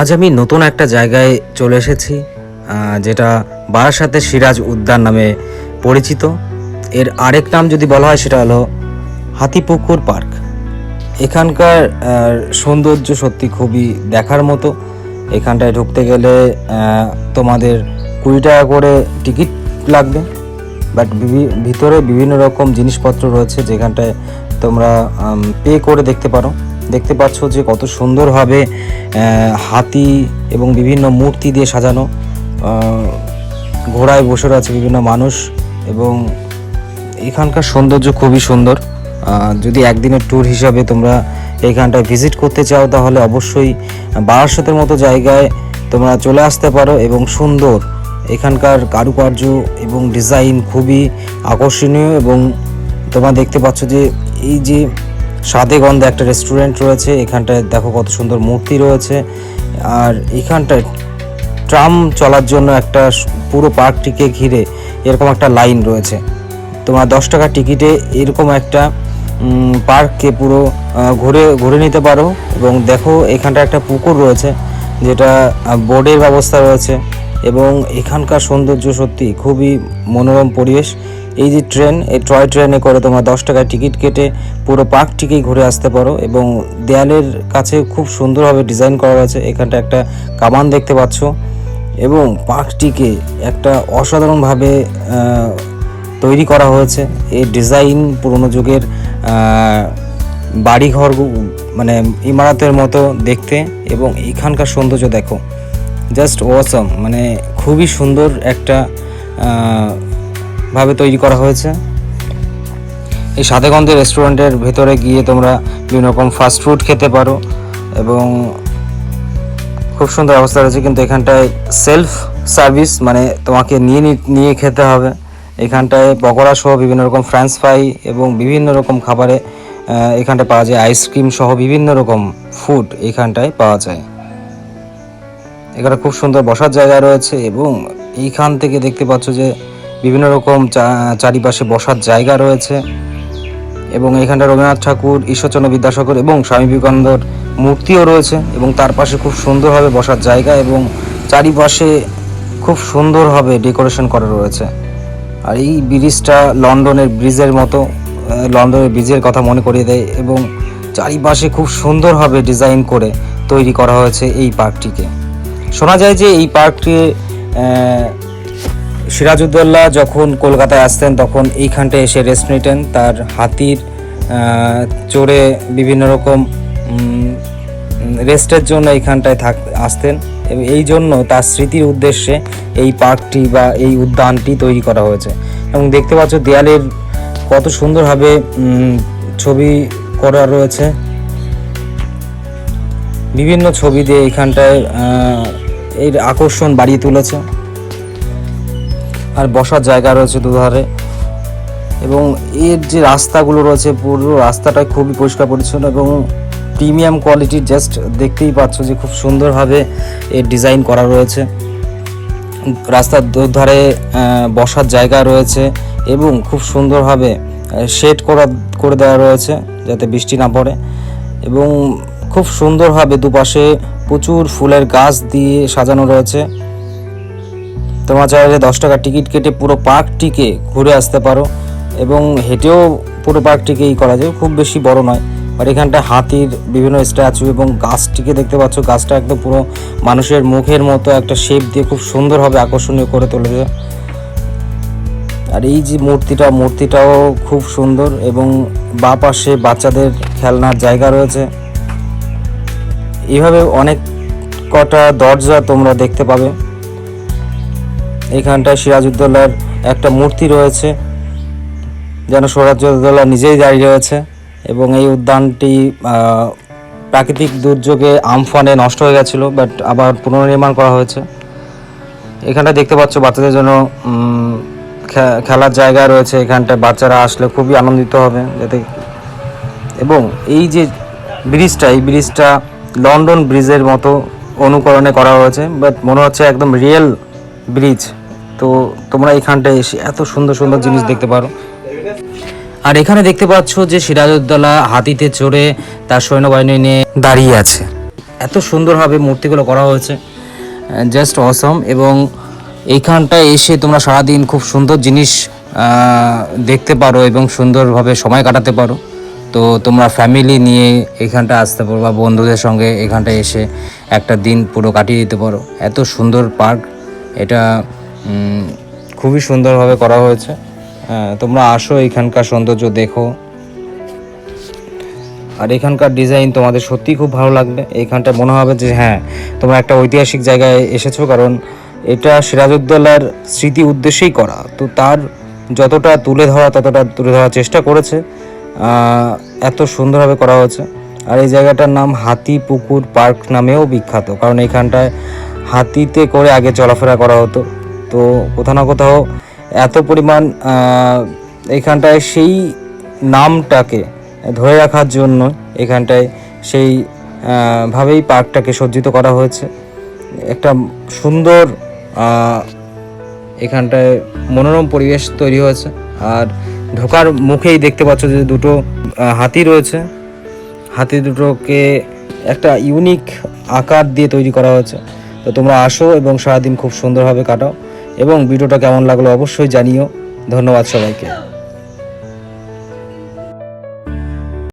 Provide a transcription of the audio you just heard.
আজ আমি নতুন একটা জায়গায় চলে এসেছি যেটা বারাসাতের সিরাজ উদ্যান নামে পরিচিত। এর আরেক নাম যদি বলা হয় সেটা হলো হাতিপুকুর পার্ক। এখানকার সৌন্দর্য সত্যি খুবই দেখার মতো। এখানটায় ঢুকতে গেলে তোমাদের কুড়ি টাকা করে টিকিট লাগবে। বাট ভিতরে বিভিন্ন রকম জিনিসপত্র রয়েছে যেখানটায় তোমরা পে করে দেখতে পারো। দেখতে পাচ্ছ যে কত সুন্দরভাবে হাতি এবং বিভিন্ন মূর্তি দিয়ে সাজানো। ঘোড়ায় বসে রয়েছে বিভিন্ন মানুষ এবং এখানকার সৌন্দর্য খুবই সুন্দর। যদি একদিনের ট্যুর হিসাবে তোমরা এখানটায় ভিজিট করতে চাও, তাহলে অবশ্যই বারাসতের মতো জায়গায় তোমরা চলে আসতে পারো এবং সুন্দর। এখানকার কারুকার্য এবং ডিজাইন খুবই আকর্ষণীয় এবং তোমরা দেখতে পাচ্ছ যে এই যে স্বাদে গন্ধে একটা রেস্টুরেন্ট রয়েছে, এখানটায় দেখো কত সুন্দর মূর্তি রয়েছে, আর এখানটায় ট্রাম চলার জন্য একটা পুরো পার্কটিকে ঘিরে এরকম একটা লাইন রয়েছে। তোমার দশ টাকা টিকিটে এরকম একটা পার্ককে পুরো ঘুরে ঘুরে নিতে পারো এবং দেখো এখানটা একটা পুকুর রয়েছে, যেটা বোর্ডের ব্যবস্থা রয়েছে এবং এখানকার সৌন্দর্য সত্যি খুবই মনোরম পরিবেশ। এই যে ট্রেন, এই টয় ট্রেনে করে তোমরা দশ টাকায় টিকিট কেটে পুরো পার্কটিকেই ঘুরে আসতে পারো এবং দেয়ালের কাছে খুব সুন্দরভাবে ডিজাইন করা রয়েছে। এখানটা একটা কামান দেখতে পাচ্ছ এবং পার্কটিকে একটা অসাধারণভাবে তৈরি করা হয়েছে। এই ডিজাইন পুরনো যুগের বাড়িঘর মানে ইমারতের মতো দেখতে এবং এখানকার সৌন্দর্য দেখো। জাস্ট ওয়াসম মানে খুবই সুন্দর একটা ভাবে তৈরি করা হয়েছে। এই সাদেগন্ধে রেস্টুরেন্টের ভেতরে গিয়ে তোমরা বিভিন্ন রকম ফাস্ট ফুড খেতে পারো এবং খুব সুন্দর অবস্থা রয়েছে। কিন্তু এখানটায় সেলফ সার্ভিস মানে তোমাকে নিয়ে নিয়ে খেতে হবে। এখানটায় পকোড়া সহ বিভিন্ন রকম ফ্রেঞ্চ ফ্রাই এবং বিভিন্ন রকম খাবারে এখানটায় পাওয়া যায় আইসক্রিম সহ বিভিন্ন রকম ফুড এখানটায় পাওয়া যায়। এখানে খুব সুন্দর বসার জায়গা রয়েছে এবং এইখান থেকে দেখতে পাচ্ছ যে বিভিন্ন রকম চারিপাশে বসার জায়গা রয়েছে। এবং এখানটা রবীন্দ্রনাথ ঠাকুর, ঈশ্বরচন্দ্র বিদ্যাসাগর এবং স্বামী বিবেকানন্দর মূর্তিও রয়েছে এবং তার পাশে খুব সুন্দরভাবে বসার জায়গা এবং চারিপাশে খুব সুন্দরভাবে ডেকোরেশন করা রয়েছে। আর এই ব্রিজটা লন্ডনের ব্রিজের মতো লন্ডনের ব্রিজের কথা মনে করিয়ে দেয় এবং চারিপাশে খুব সুন্দরভাবে ডিজাইন করে তৈরি করা হয়েছে এই পার্কটিকে। শোনা যায় যে এই পার্কটি আহ, সিরাজউদ্দৌলা যখন কলকাতায় আসতেন তখন এইখানটায় এসে রেস্ট নিতেন। তার হাতির চড়ে বিভিন্ন রকম রেস্টের জন্য এইখানটায় থাক আসতেন। এবং এই জন্য তার স্মৃতির উদ্দেশ্যে এই পার্কটি বা এই উদ্যানটি তৈরি করা হয়েছে। এবং দেখতে পাচ্ছ দেয়ালের কত সুন্দরভাবে ছবি করা রয়েছে। বিভিন্ন ছবি দিয়ে এইখানটায় আহ, এর আকর্ষণ বাড়িয়ে তুলেছে। আর বসার জায়গা রয়েছে দুধারে। এবং এর যে রাস্তাগুলো রয়েছে, পুরো রাস্তাটা খুবই পরিষ্কার পরিচ্ছন্ন এবং প্রিমিয়াম কোয়ালিটির জাস্ট দেখতেই পাচ্ছ যে খুব সুন্দরভাবে এর ডিজাইন করা রয়েছে। রাস্তার দুধারে বসার জায়গা রয়েছে এবং খুব সুন্দরভাবে শেড করা, করে দেওয়া রয়েছে যাতে বৃষ্টি না পড়ে। এবং খুব সুন্দরভাবে দুপাশে প্রচুর ফুলের গাছ দিয়ে সাজানো রয়েছে। তোমরা চাইলে দশ টাকা টিকিট কেটে পুরো পার্কটিকে ঘুরে আসতে পারো এবং হেঁটেও পুরো পার্কটিকে পার্কটিকেই করা যায়। খুব বেশি বড় নয়। আর এখানটা হাতির বিভিন্ন স্ট্যাচু এবং গাছটিকে দেখতে পাচ্ছ। গাছটা একদম পুরো মানুষের মুখের মতো একটা শেপ দিয়ে খুব সুন্দরভাবে আকর্ষণীয় করে তুলেছে। আর এই যে মূর্তিটা, মূর্তিটাও খুব সুন্দর এবং বা পাশে বাচ্চাদের খেলনার জায়গা রয়েছে। এইভাবে অনেক কটা দরজা তোমরা দেখতে পাবে। এখানটায় সিরাজউদ্দৌলার একটা মূর্তি রয়েছে, যেন সিরাজউদ্দৌলা নিজেই দাঁড়িয়ে রয়েছে এবং এই উদ্যানটি প্রাকৃতিক দুর্যোগে আমফানে নষ্ট হয়ে গেছিল, বাট আবার পুনর্নির্মাণ করা হয়েছে। এখানটা দেখতে পাচ্ছ বাচ্চাদের জন্য খেলার জায়গা রয়েছে এখানটায়, বাচ্চারা আসলে খুবই আনন্দিত হবে যাতে এবং এই যে ব্রিজটা, এই ব্রিজটা লন্ডন ব্রিজের মতো অনুকরণে করা হয়েছে, বাট মনে হচ্ছে একদম রিয়েল ব্রিজ। তো তোমরা এখানটায় এসে এত সুন্দর সুন্দর জিনিস দেখতে পারো। আর এখানে দেখতে পাচ্ছ যে সিরাজউদ্দৌলা হাতিতে চড়ে তার সৈন্যবাহিনী নিয়ে দাঁড়িয়ে আছে। এত সুন্দরভাবে মূর্তিগুলো করা হয়েছে। জাস্ট অসম এবং এইখানটায় এসে তোমরা সারাদিন খুব সুন্দর জিনিস দেখতে পারো এবং সুন্দরভাবে সময় কাটাতে পারো। তো তোমরা ফ্যামিলি নিয়ে এখানটা আসতে পারো বা বন্ধুদের সঙ্গে এখানটায় এসে একটা দিন পুরো কাটিয়ে দিতে পারো। এত সুন্দর পার্ক এটা খুবই সুন্দরভাবে করা হয়েছে। হ্যাঁ, তোমরা আসো এখানকার সৌন্দর্য দেখো। আর এখানকার ডিজাইন তোমাদের সত্যি খুব ভালো লাগবে। এইখানটা মনে হবে যে হ্যাঁ তোমরা একটা ঐতিহাসিক জায়গায় এসেছ কারণ এটা সিরাজউদ্দৌলার স্মৃতি উদ্দেশ্যেই করা। তো তার যতটা তুলে ধরা ততটা তুলে ধরার চেষ্টা করেছে। এত সুন্দরভাবে করা হয়েছে। আর এই জায়গাটার নাম হাতি পুকুর পার্ক নামেও বিখ্যাত। কারণ এইখানটায় হাতিতে করে আগে চলাফেরা করা হতো। তো কোথাও না কোথাও এত পরিমাণ এখানটায় সেই নামটাকে ধরে রাখার জন্য এখানটায় সেই ভাবেই পার্কটাকে সজ্জিত করা হয়েছে। একটা সুন্দর এখানটায় মনোরম পরিবেশ তৈরি হয়েছে। আর ঢোকার মুখেই দেখতে পাচ্ছ যে দুটো হাতি রয়েছে। হাতি দুটোকে একটা ইউনিক আকার দিয়ে তৈরি করা হয়েছে। তো তোমরা আসো এবং সারাদিন খুব সুন্দরভাবে কাটাও। এবং ভিডিওটা কেমন লাগল অবশ্যই জানিও। ধন্যবাদ সবাইকে।